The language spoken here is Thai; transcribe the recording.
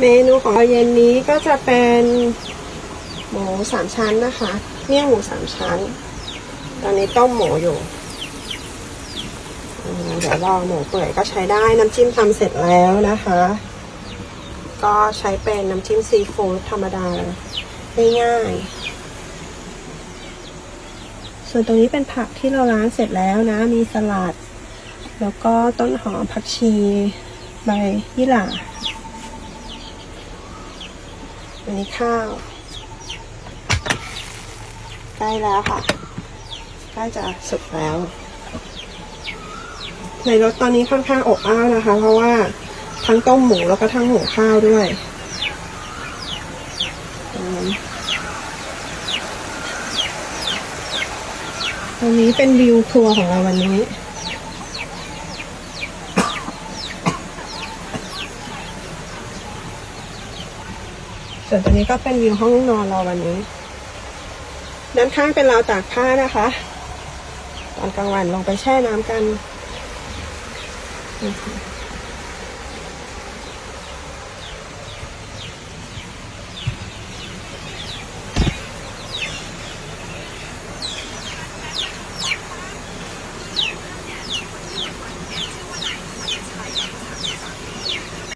เมนูของเราเย็นนี้ก็จะเป็นหมูสามชั้นนะคะเมี่ยงหมูสามชั้น ตอนนี้ต้มหมูอยู่เดี๋ยวรอหมูเปื่อยก็ใช้ได้น้ำจิ้มทำเสร็จแล้วนะคะ ก็ใช้เป็นน้ำจิ้มซีฟู้ดธรรมดาง่ายๆส่วนตรงนี้เป็นผักที่เราล้างเสร็จแล้วนะ มีสลัด แล้วก็ต้นหอมผักชีใบยี่หร่า อันนี้ข้าวใกล้แล้วค่ะใกล้จะสุกแล้ว ในรถตอนนี้ค่อนข้างอบอ้าวนะคะ เพราะว่าทั้งต้มหมูแล้วก็ทั้งหุงข้าวด้วยตรงนี้เป็นวิวทัวร์ของเราวันนี้ ส่วนตัวนี้ก็เป็นวิวห้องนอนเราวันนี้ ด้านข้างเป็นราวตากผ้านะคะ ตอนกลางวันลงไปแช่น้ำกันนี่ค่ะ